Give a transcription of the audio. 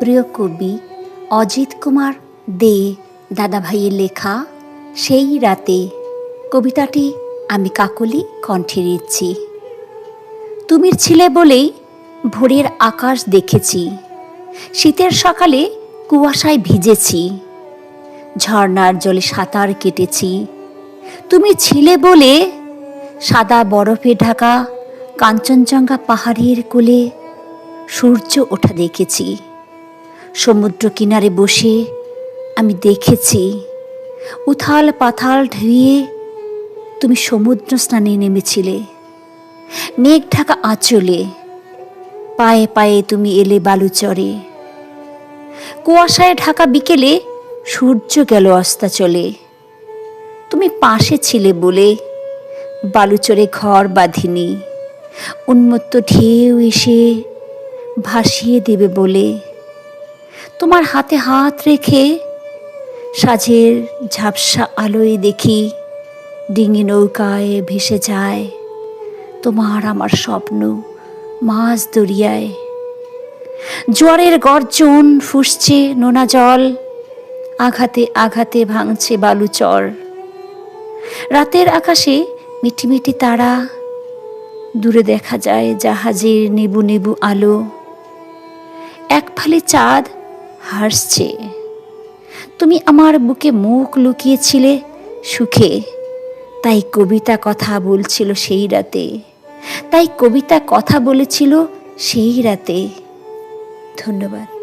প্রিয় কবি অজিত কুমার দে দাদাভাইয়ের লেখা সেই রাতে। কবিতাটি আমি কাকলি কণ্ঠে দিচ্ছি তুমি ছিলে বলেই ভোরের আকাশ দেখেছি। শীতের সকালে কুয়াশায় ভিজেছি। ঝর্ণার জলে সাঁতার কেটেছি। তুমি ছিলে বলে সাদা বরফে ঢাকা কাঞ্চনজঙ্ঘা পাহাড়ের কোলে সূর্য ওঠা দেখেছি। সমুদ্র কিনারে বসে আমি দেখেছি উথাল পাথাল ধুয়ে তুমি সমুদ্র স্নানে নেমেছিলে, মেঘ ঢাকা আঁচলে, পায়ে পায়ে তুমি এলে বালুচরে। কুয়াশায় ঢাকা বিকেলে সূর্য গেল অস্তাচলে, তুমি পাশে ছিলে বলে বালুচরে ঘর বাঁধিনি, উন্মত্ত ঢেউ এসে ভাসিয়ে দেবে বলে তোমার হাতে হাত রেখে সাজের ঝাপসা আলোয় দেখি, ডিঙি নৌকায় ভেসে যায় তোমার আমার স্বপ্ন মাছ দরিয়ায়। জোয়ারের গর্জন ফুসছে নোনা জল, আঘাতে আঘাতে ভাঙছে বালুচর রাতের আকাশে মিটিমিটি তারা, দূরে দেখা যায় জাহাজের নেবু নেবু আলো। এক ফালি চাঁদ হাসছে। তুমি আমার বুকে মুখ লুকিয়েছিলে সুখে। তাই কবিতা কথা বলছিল সেই রাতে। তাই কবিতা কথা বলেছিল সেই রাতে। ধন্যবাদ।